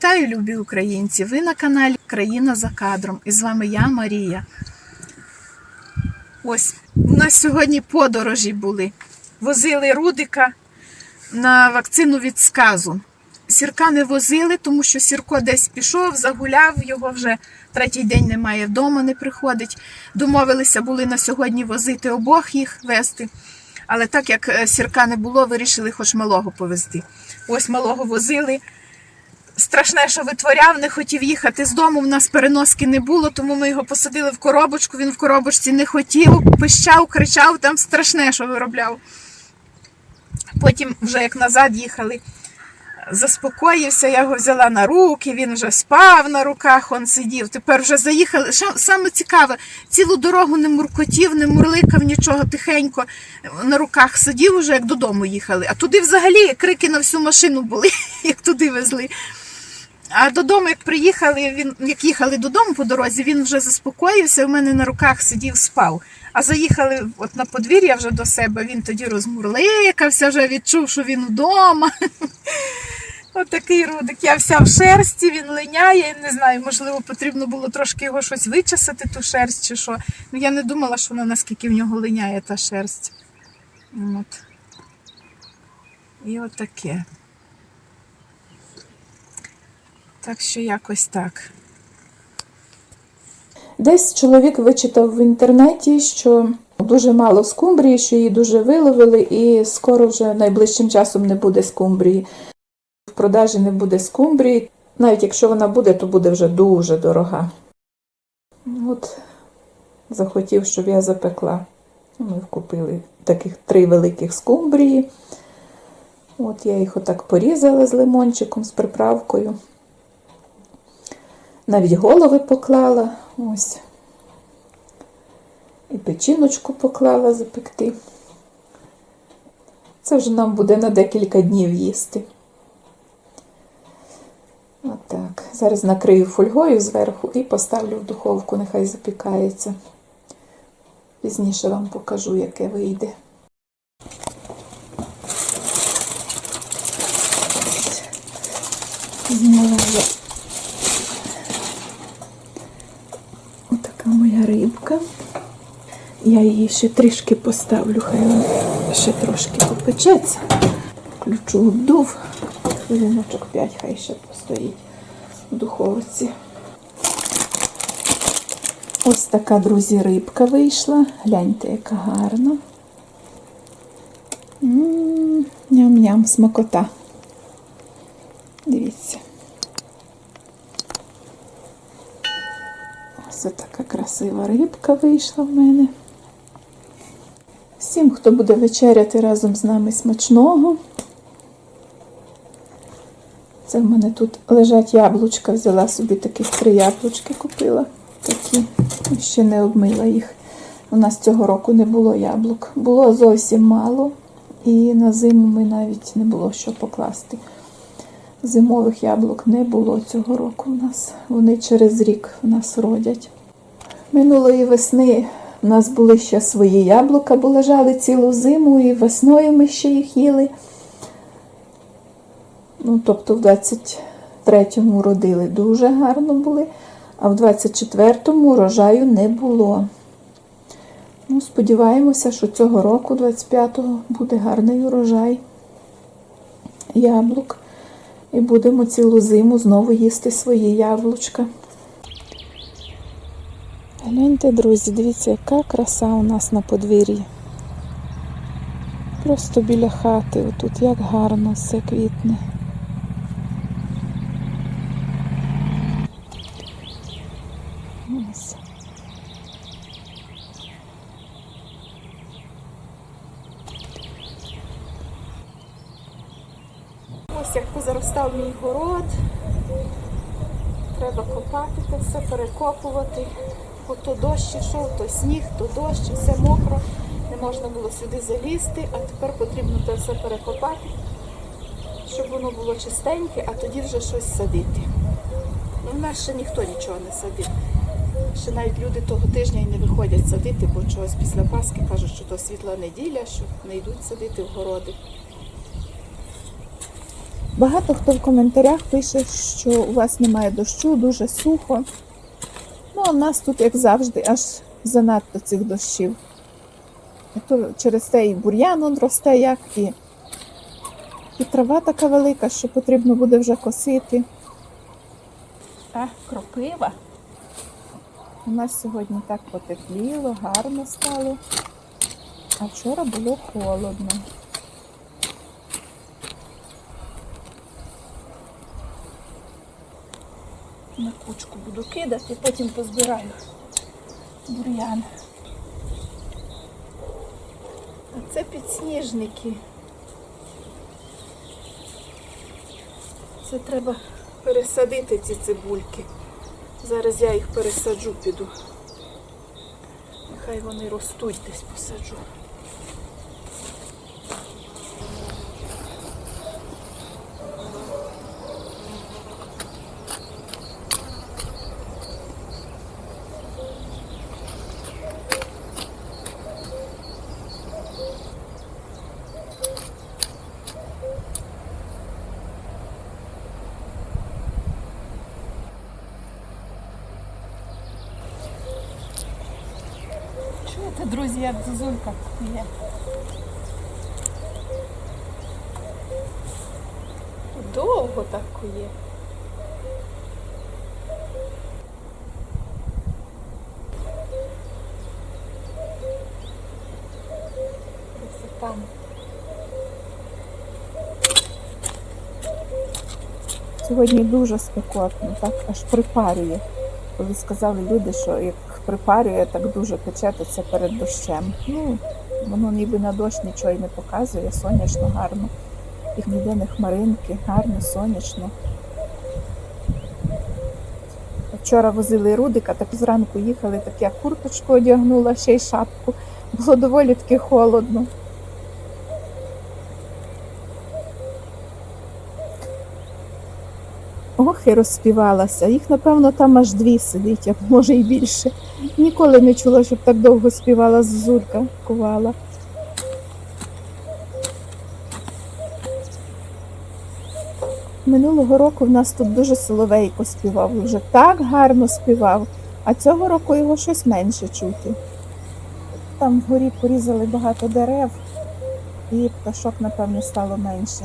Вітаю, любі українці! Ви на каналі Країна за кадром. І з вами я, Марія. Ось у нас сьогодні подорожі були. Возили Рудика на вакцину від сказу. Сірка не возили, тому що Сірко десь пішов, загуляв, його вже третій день немає вдома, не приходить. Домовилися були на сьогодні возити обох їх вести. Але так як е, сірка не було, вирішили хоч малого повезти. Ось малого возили. Страшне, що витворяв, не хотів їхати з дому. У нас переноски не було, тому ми його посадили в коробочку. Він в коробочці не хотів, пищав, кричав, там страшне, що виробляв. Потім, вже як назад їхали, заспокоївся, я його взяла на руки, він вже спав на руках, он сидів. Тепер вже заїхали. Саме цікаве, цілу дорогу не муркотів, не мурликав нічого, тихенько на руках сидів уже, як додому їхали. А туди взагалі крики на всю машину були, як туди везли. А додому, як приїхали, він як їхали додому по дорозі, він вже заспокоївся. У мене на руках сидів, спав. А заїхали от на подвір'я вже до себе. Він тоді розмурликався, вже відчув, що він вдома. Отакий рудик. Я вся в шерсті, він линяє. Не знаю, можливо, потрібно було трошки його щось вичесати, ту шерсть чи що. Ну я не думала, що вона наскільки в нього линяє та шерсть. От. І отаке. Так що якось так. Десь чоловік вичитав в інтернеті, що дуже мало скумбрії, що її дуже виловили, і скоро вже найближчим часом не буде скумбрії. В продажі не буде скумбрії. Навіть якщо вона буде, то буде вже дуже дорога. От захотів, щоб я запекла. Ми купили таких три великих скумбрії. От я їх отак порізала з лимончиком, з приправкою. Навіть голови поклала. Ось. І печіночку поклала запекти. Це вже нам буде на декілька днів їсти. Отак. Зараз накрию фольгою зверху і поставлю в духовку, нехай запікається. Пізніше вам покажу, яке вийде. Зняла я Отака моя рибка. Я її ще трішки поставлю, хай вона ще трошки попечеться. Включу обдув. Хвилиночок 5 хай ще постоїть в духовці. Ось така, друзі, рибка вийшла. Гляньте, яка гарна. Ням-ням, смакота. Дивіться. Ось така красива рибка вийшла в мене. Всім, хто буде вечеряти разом з нами смачного. Це в мене тут лежать яблучка. Взяла собі таких три яблучки купила. Такі. Ще не обмила їх. У нас цього року не було яблук. Було зовсім мало. І на зиму ми навіть не було що покласти. Зимових яблук не було цього року у нас. Вони через рік в нас родять. Минулої весни у нас були ще свої яблука, бо лежали цілу зиму, і весною ми ще їх їли. Ну, тобто в 23-му родили дуже гарно були, а в 24-му урожаю не було. Ну, сподіваємося, що цього року, 25-го, буде гарний урожай яблук. І будемо цілу зиму знову їсти свої яблучка. Гляньте, друзі, дивіться, яка краса у нас на подвір'ї. Просто біля хати, отут як гарно все квітне. Ось. Ось як позаростав мій город. Треба копати це все, перекопувати. Бо то дощ ішов, то сніг, то дощ, все мокро. Не можна було сюди залізти, а тепер потрібно це все перекопати, щоб воно було чистеньке, а тоді вже щось садити. Ну, в нас ще ніхто нічого не садив. Ще навіть люди того тижня і не виходять садити, бо чогось після Пасхи кажуть, що то світла неділя, що не йдуть садити в городи. Багато хто в коментарях пише, що у вас немає дощу, дуже сухо. Ну, а в нас тут, як завжди, аж занадто цих дощів. І то через те і бур'ян он росте як, і, і трава така велика, що потрібно буде вже косити. А, кропива. У нас сьогодні так потепліло, гарно стало. А вчора було холодно. На кучку буду кидати, потім позбираю бур'ян. А це підсніжники. Це треба пересадити ці цибульки. Зараз я їх пересаджу, піду. Нехай вони ростуть десь посаджу. Чуєте, друзі, як зозулька є? Довго так кує. Красота. Сьогодні дуже спекотно, так аж припарює. Коли сказали люди, що як припарює, так дуже пече, це перед дощем. Ну, воно ніби на дощ нічого й не показує, сонячно, гарно. І ніде не хмаринки, гарно, сонячно. Вчора возили Рудика, так зранку їхали, так я курточку одягнула, ще й шапку. Було доволі таки холодно. Ох, і розспівалася. Їх, напевно, там аж дві сидить, а може і більше. Ніколи не чула, щоб так довго співала Зузулька, кувала. Минулого року в нас тут дуже соловейко співав, вже так гарно співав, а цього року його щось менше чути. Там вгорі порізали багато дерев, і пташок, напевно, стало менше.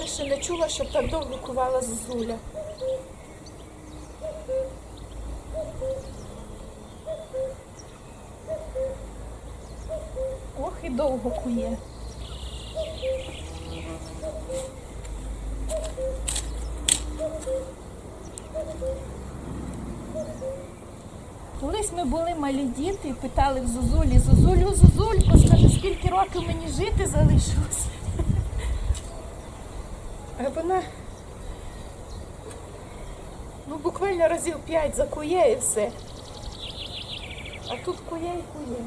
Ніколи ще не чула, щоб так довго кувала Зозуля. Ох, і довго кує. Колись ми були малі діти і питали в Зозулі, Зозулю, Зозулько, скажи, скільки років мені жити залишилось? А вона ну, буквально разів п'ять закує і все. А тут кує і кує.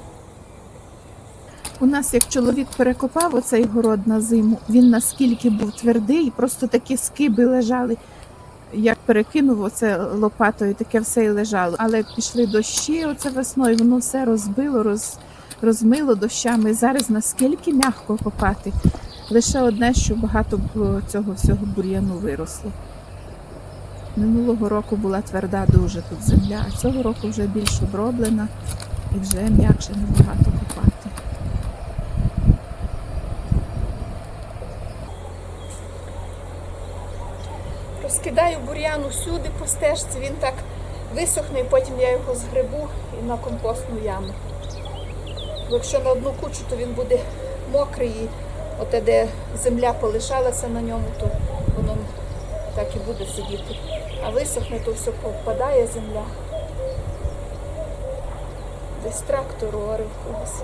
У нас, як чоловік перекопав оцей город на зиму, він наскільки був твердий, просто такі скиби лежали. Як перекинув оце лопатою, таке все і лежало. Але пішли дощі оце весною, воно все розбило, роз, розмило дощами. Зараз наскільки м'яко копати. Лише одне, що багато цього всього бур'яну виросло. Минулого року була тверда дуже тут земля, а цього року вже більш оброблена і вже м'якше набагато копати. Розкидаю бур'ян усюди по стежці, він так висохне, і потім я його згребу і на компостну яму. Бо якщо на одну кучу, то він буде мокрий, і оте, де земля полишалася на ньому, то воно так і буде сидіти. А висохне, то все повпадає земля. Десь трактор орив когось.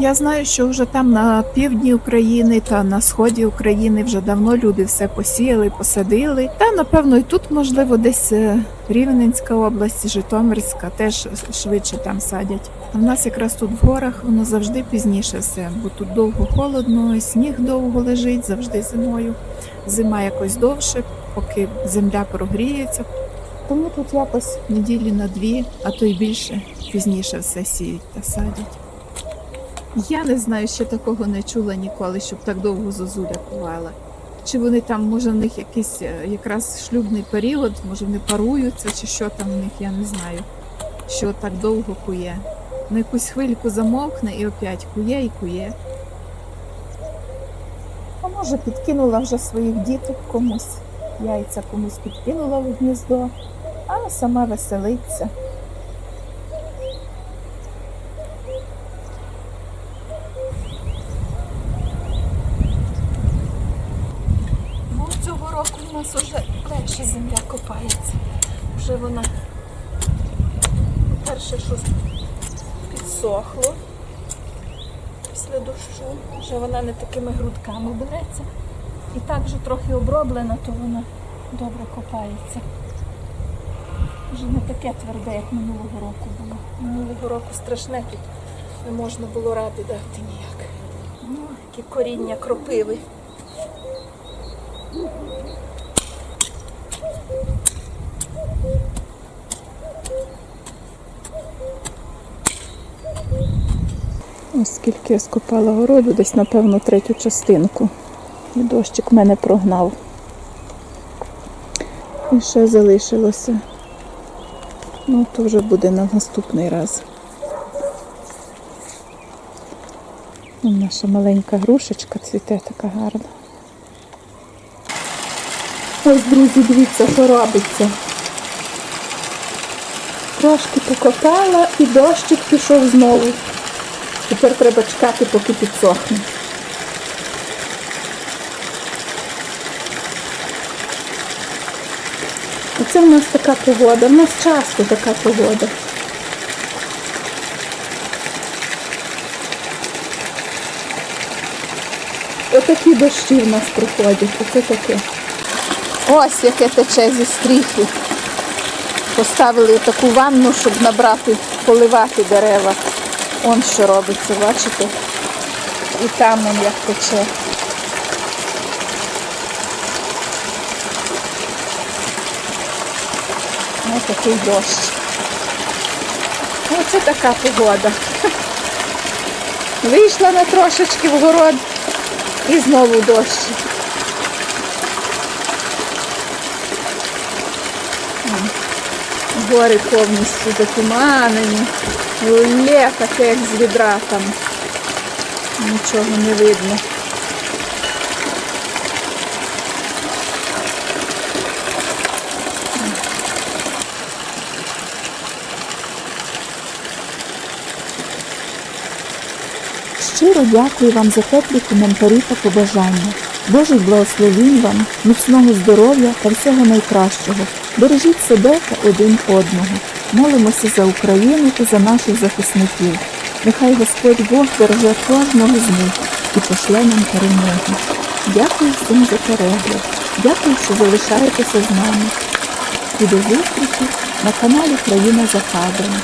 Я знаю, що вже там на півдні України та на сході України вже давно люди все посіяли, посадили. Та напевно і тут, можливо, десь е, Рівненська область, Житомирська теж швидше там садять. А в нас якраз тут в горах воно завжди пізніше все, бо тут довго холодно, сніг довго лежить, завжди зимою. Зима якось довше, поки земля прогріється. Тому тут якось неділі на дві, а то й більше пізніше все сіють та садять. Я не знаю, ще такого не чула ніколи, щоб так довго зозуля кувала. Чи вони там, може, в них якийсь е, якраз шлюбний період, може вони паруються, чи що там в них, я не знаю, що так довго кує. На якусь хвильку замовкне і опять кує і кує. А може підкинула вже своїх діток комусь, яйця комусь підкинула в гніздо, а сама веселиться. Ну, цього року у нас вже легше земля копається. Вже вона, перше, що підсохло після дощу, вже вона не такими грудками береться. І так вже трохи оброблена, то вона добре копається. Вже не таке тверде, як минулого року було. Минулого року страшне тут не можна було ради дати ніяк. Ну, які коріння кропиви. Ось скільки я скопала городу, десь, напевно, третю частинку. І дощик мене прогнав. І ще залишилося. Ну, то вже буде на наступний раз. Наша маленька грушечка цвіте така гарна. Ось, друзі, дивіться, що робиться. Трошки покопала і дощик пішов знову. Тепер треба чекати, поки підсохне. Оце в нас така погода. В нас часто така погода. Отакі дощі в нас проходять. Оце таке. Ось яке тече зі стріхи. Поставили таку ванну, щоб набрати, поливати дерева. Он що робиться, бачите? І там он як тече. Ось такий дощ. Оце така погода. Вийшла на трошечки в город і знову дощ. Гори повністю затуманені. Лє таке, як з відра там. Нічого не видно. Щиро дякую вам за теплі коментарі та побажання. Божих благословінь вам, міцного здоров'я та всього найкращого. Бережіть себе та один одного. Молимося за Україну і за наших захисників. Нехай Господь Бог береже кожного з них і пошле нам перемогу. Дякую всім за перегляд. Дякую, що залишаєтеся з нами. І до зустрічі на каналі Країна за кадром.